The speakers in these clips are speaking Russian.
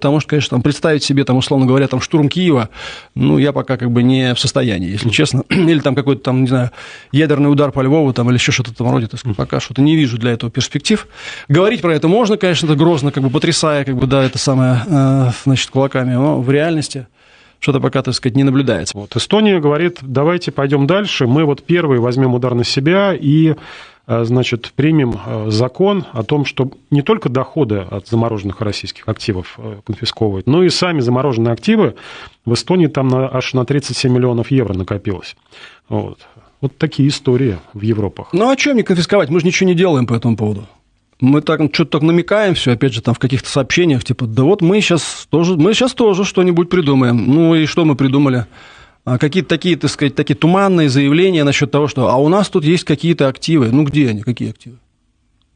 Потому что, конечно, там представить себе, там, условно говоря, там штурм Киева, ну, я пока как бы не в состоянии, если честно. Или там какой-то там, не знаю, ядерный удар по Львову там, или еще что-то в этом роде, так сказать, пока что-то не вижу для этого перспектив. Говорить про это можно, конечно, это грозно, как бы потрясая, как бы, да, это самое, э, значит, кулаками, но в реальности что-то пока, так сказать, не наблюдается. Вот. Эстония говорит, давайте пойдем дальше, мы вот первые возьмем удар на себя и э, значит, примем э, закон о том, что не только доходы от замороженных российских активов э, конфисковывать, но и сами замороженные активы в Эстонии там на, аж на 37 миллионов евро накопилось. Вот. Вот такие истории в Европах. Ну, а чем не конфисковать? Мы же ничего не делаем по этому поводу. Мы так что-то так намекаем все, опять же, там в каких-то сообщениях, типа, да вот мы сейчас тоже, мы сейчас тоже что-нибудь придумаем. Ну и что мы придумали? А какие-то такие, так сказать, такие туманные заявления насчет того, что а у нас тут есть какие-то активы. Ну где они, какие активы?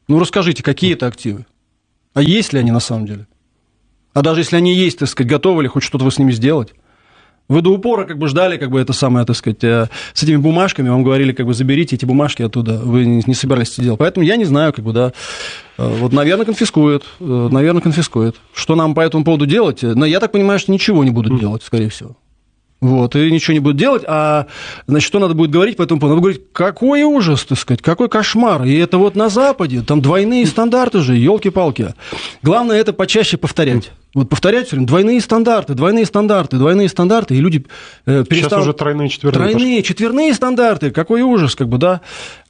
Ну расскажите, какие это активы? А есть ли они на самом деле? А даже если они есть, так сказать, готовы ли хоть что-то вы с ними сделать? Вы до упора как бы ждали, как бы это самое, так сказать, э, с этими бумажками, вам говорили, как бы заберите эти бумажки оттуда, вы не собирались это делать. Поэтому я не знаю, как бы, да, э, вот, наверное, конфискует, э, наверное, конфискует. Что нам по этому поводу делать? Но я так понимаю, что ничего не будут делать, скорее всего. Вот, и ничего не будут делать, а, значит, что надо будет говорить по этому поводу? Надо говорить, какой ужас, так сказать, какой кошмар. И это вот на Западе, там двойные стандарты же, елки-палки. Главное это почаще повторять. Вот повторять все время, двойные стандарты, двойные стандарты, двойные стандарты, и люди э, перестанут... Сейчас уже тройные, четверные. Тройные, пошли. четверные стандарты, какой ужас, как бы, да.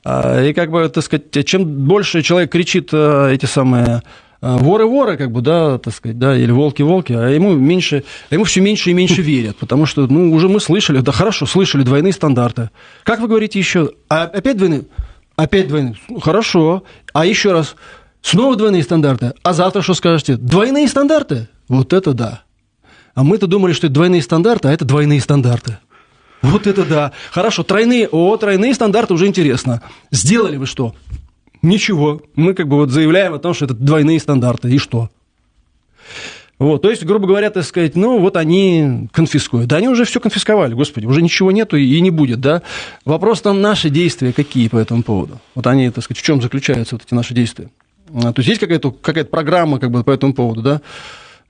А, и как бы, так сказать, чем больше человек кричит э, эти самые а, воры-воры, как бы, да, так сказать, да, или волки-волки, а ему меньше, а ему все меньше и меньше верят, потому что, ну, уже мы слышали, да хорошо, слышали двойные стандарты. Как вы говорите еще? А опять двойные? Опять двойные? Хорошо. А еще раз, снова двойные стандарты. А завтра что скажете? Двойные стандарты? Вот это да. А мы-то думали, что это двойные стандарты, а это двойные стандарты. Вот это да. Хорошо, тройные, о, тройные стандарты уже интересно. Сделали вы что? Ничего. Мы как бы вот заявляем о том, что это двойные стандарты. И что? Вот, то есть, грубо говоря, так сказать, ну, вот они конфискуют. Да они уже все конфисковали, господи, уже ничего нету и не будет, да. Вопрос там, наши действия какие по этому поводу? Вот они, так сказать, в чем заключаются вот эти наши действия? А, то есть, есть какая-то какая программа как бы по этому поводу, да?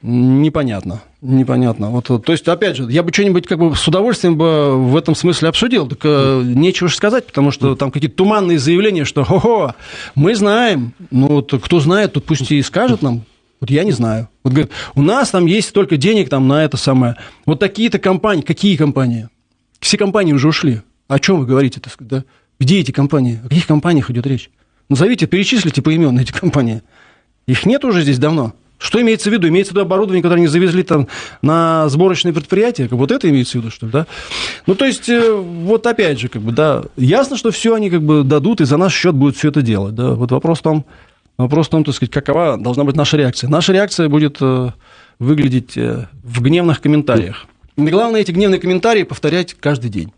Непонятно, непонятно. Вот, то есть, опять же, я бы что-нибудь как бы с удовольствием бы в этом смысле обсудил, так э, нечего же сказать, потому что там какие-то туманные заявления, что хо-хо, мы знаем, ну вот кто знает, тот пусть и скажет нам, вот я не знаю. Вот говорит, у нас там есть столько денег там на это самое. Вот такие-то компании, какие компании? Все компании уже ушли. О чем вы говорите, так сказать, да? Где эти компании? О каких компаниях идет речь? Назовите, перечислите поименно эти компании. Их нет уже здесь давно. Что имеется в виду? Имеется в виду оборудование, которое они завезли там на сборочные предприятия? Как вот это имеется в виду, что ли, да? Ну, то есть, э, вот опять же, как бы, да, ясно, что все они как бы дадут, и за наш счет будут все это делать, да. Вот вопрос в том, вопрос в том, так сказать, какова должна быть наша реакция. Наша реакция будет э, выглядеть э, в гневных комментариях. И главное, эти гневные комментарии повторять каждый день.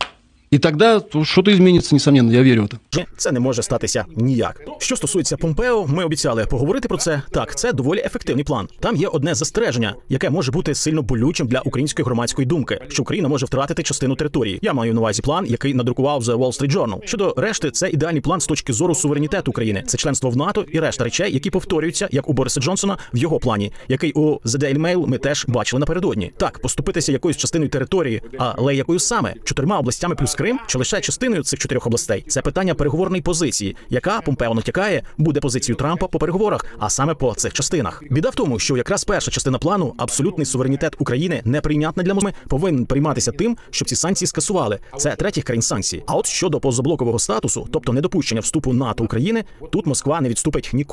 І тоді щось зміниться, несомненно, я вірю в це. Це не може статися ніяк. Що стосується Помпео, ми обіцяли поговорити про це. Так, це доволі ефективний план. Там є одне застереження, яке може бути сильно болючим для української громадської думки, що Україна може втратити частину території. Я маю на увазі план, який надрукував The Wall Street Journal. Щодо решти, це ідеальний план з точки зору суверенітету України. Це членство в НАТО і решта речей, які повторюються, як у Бориса Джонсона в його плані, який у The Daily Mail ми теж бачили напередодні. Так, поступитися якоюсь частиною території, але якою саме чотирма областями плюс Крим чи лише частиною цих чотирьох областей це питання переговорної позиції, яка Помпео натякає, буде позицією Трампа по переговорах, а саме по цих частинах. Біда в тому, що якраз перша частина плану, абсолютний суверенітет України, неприйнятна для Москви, повинен прийматися тим, щоб ці санкції скасували. Це третіх країн санкцій. А от щодо позаблокового статусу, тобто недопущення вступу НАТО України, тут Москва не відступить ніколи.